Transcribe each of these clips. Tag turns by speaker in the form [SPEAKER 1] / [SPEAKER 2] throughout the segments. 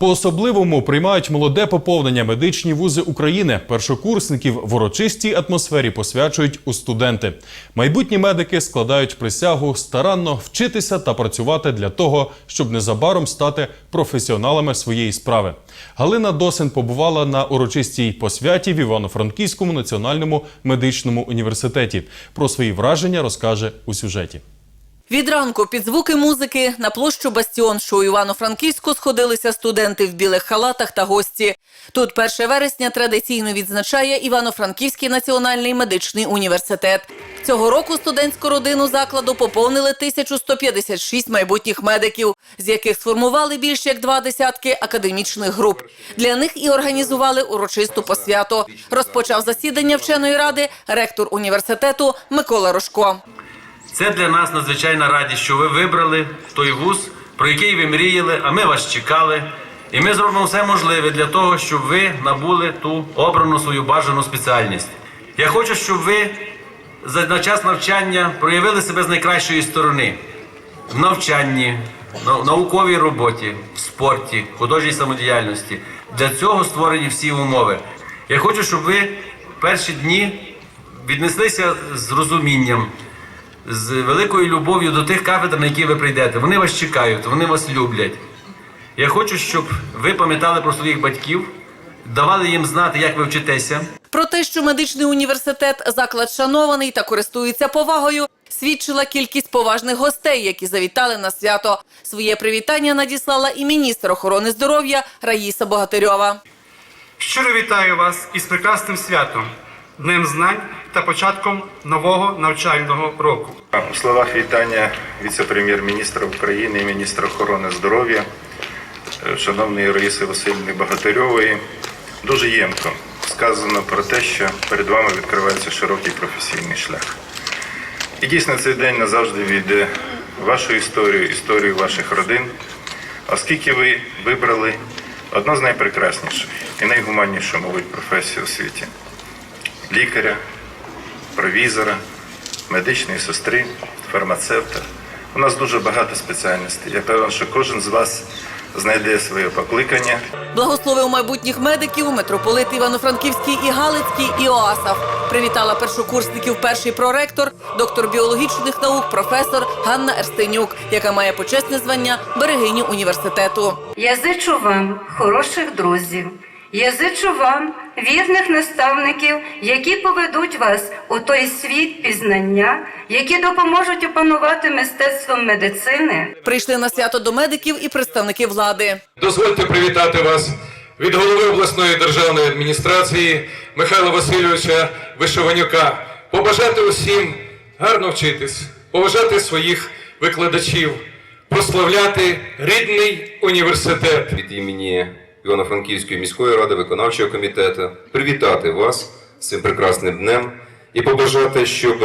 [SPEAKER 1] По-особливому приймають молоде поповнення медичні вузи України. Першокурсників в урочистій атмосфері посвячують у студенти. Майбутні медики складають присягу старанно вчитися та працювати для того, щоб незабаром стати професіоналами своєї справи. Галина Досин побувала на урочистій посвяті в Івано-Франківському національному медичному університеті. Про свої враження розкаже у сюжеті.
[SPEAKER 2] Від ранку під звуки музики на площу Бастіон, що у Івано-Франківську сходилися студенти в білих халатах та гості. Тут 1 вересня традиційно відзначає Івано-Франківський національний медичний університет. Цього року студентську родину закладу поповнили 1156 майбутніх медиків, з яких сформували більше як два десятки академічних груп. Для них і організували урочисту посвяту. Розпочав засідання вченої ради ректор університету Микола Рожко.
[SPEAKER 3] Це для нас надзвичайна радість, що ви вибрали той вуз, про який ви мріяли, а ми вас чекали. І ми зробимо все можливе для того, щоб ви набули ту обрану свою бажану спеціальність. Я хочу, щоб ви за час навчання проявили себе з найкращої сторони в навчанні, на- науковій роботі, в спорті, художній самодіяльності. Для цього створені всі умови. Я хочу, щоб ви перші дні віднеслися з розумінням, з великою любов'ю до тих кафедр, на які ви прийдете. Вони вас чекають, вони вас люблять. Я хочу, щоб ви пам'ятали про своїх батьків, давали їм знати, як ви вчитеся.
[SPEAKER 2] Про те, що медичний університет заклад шанований та користується повагою, свідчила кількість поважних гостей, які завітали на свято. Своє привітання надіслала і міністр охорони здоров'я Раїса Богатирьова.
[SPEAKER 4] Щиро вітаю вас із прекрасним святом, Днем знань та початком нового навчального року.
[SPEAKER 5] У словах вітання віце-прем'єр-міністра України і міністра охорони здоров'я, е, шановної Раїси Васильівни Богатирьової, дуже ємко сказано про те, що перед вами відкривається широкий професійний шлях. І дійсно цей день назавжди війде вашу історію, історію ваших родин, оскільки ви вибрали одну з найпрекрасніших і найгуманнішу, мабуть, професію у світі лікаря, провізора, медичної сестри, фармацевта. У нас дуже багато спеціальностей. Я певен, що кожен з вас знайде своє покликання.
[SPEAKER 2] Благословив майбутніх медиків митрополит Івано-Франківський і Галицький Іоасаф. Привітала першокурсників перший проректор, доктор біологічних наук, професор Ганна Ерстенюк, яка має почесне звання берегині університету.
[SPEAKER 6] Я зичу вам хороших друзів. Я зичу вам вірних наставників, які поведуть вас у той світ пізнання, які допоможуть опанувати мистецтво медицини.
[SPEAKER 2] Прийшли на свято до медиків і представники влади.
[SPEAKER 7] Дозвольте привітати вас від голови обласної державної адміністрації Михайла Васильовича Вишиванюка. Побажати усім гарно вчитись, поважати своїх викладачів, прославляти рідний університет.
[SPEAKER 8] від імені Івано-Франківської міської ради виконавчого комітету привітати вас з цим прекрасним днем і побажати, щоб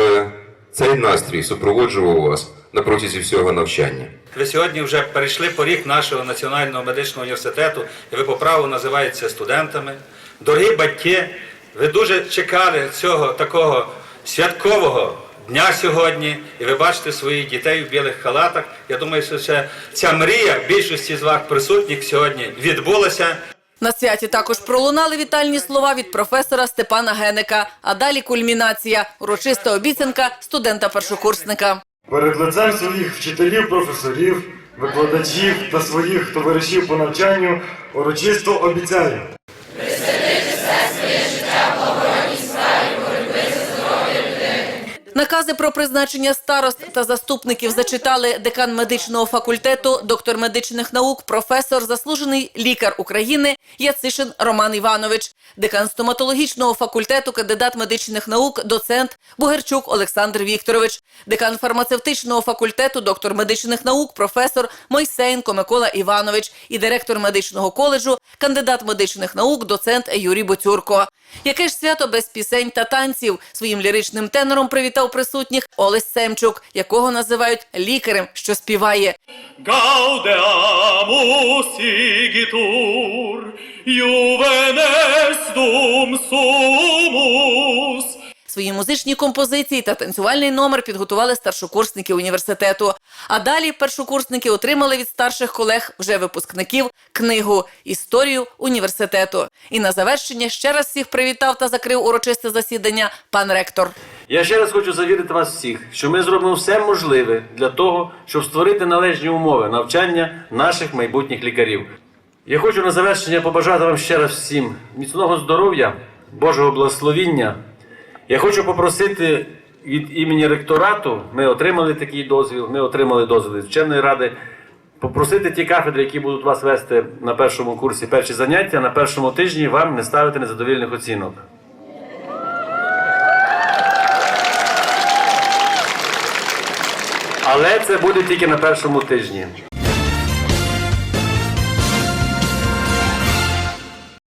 [SPEAKER 8] цей настрій супроводжував вас на протязі всього навчання.
[SPEAKER 9] Ви сьогодні вже перейшли поріг нашого національного медичного університету, і ви по праву називаєтеся студентами. Дорогі батьки, ви дуже чекали цього такого святкового дня сьогодні, і ви бачите своїх дітей в білих халатах. Я думаю, що це, ця мрія більшості з вас присутніх сьогодні відбулася.
[SPEAKER 2] На святі також пролунали вітальні слова від професора Степана Геника. А далі кульмінація урочиста обіцянка студента-першокурсника.
[SPEAKER 10] Перед лицем своїх вчителів, професорів, викладачів та своїх товаришів по навчанню урочисто обіцяю.
[SPEAKER 2] Накази про призначення старост та заступників зачитали декан медичного факультету, доктор медичних наук, професор, заслужений лікар України Яцишин Роман Іванович, декан стоматологічного факультету, кандидат медичних наук, доцент Бугерчук Олександр Вікторович, декан фармацевтичного факультету, доктор медичних наук, професор Мойсеєнко Микола Іванович. І директор медичного коледжу, кандидат медичних наук, доцент Юрій Боцюрко. Яке ж свято без пісень та танців? Своїм ліричним тенором привітав присутніх Олесь Семчук, якого називають лікарем, що співає.
[SPEAKER 4] Juvenes dum sumus,
[SPEAKER 2] Свої музичні композиції та танцювальний номер підготували старшокурсники університету. А далі першокурсники отримали від старших колег вже випускників книгу Історію університету. І на завершення ще раз всіх привітав та закрив урочисте засідання пан ректор.
[SPEAKER 3] Я ще раз хочу завірити вас всіх, що ми зробимо все можливе для того, щоб створити належні умови навчання наших майбутніх лікарів. Я хочу на завершення побажати вам ще раз всім міцного здоров'я, Божого благословіння. Я хочу попросити від імені ректорату, ми отримали такий дозвіл, ми отримали дозвіл від вченої ради. Попросити ті кафедри, які будуть вас вести на першому курсі перші заняття, на першому тижні вам не ставити незадовільних оцінок. Але це буде тільки на першому тижні.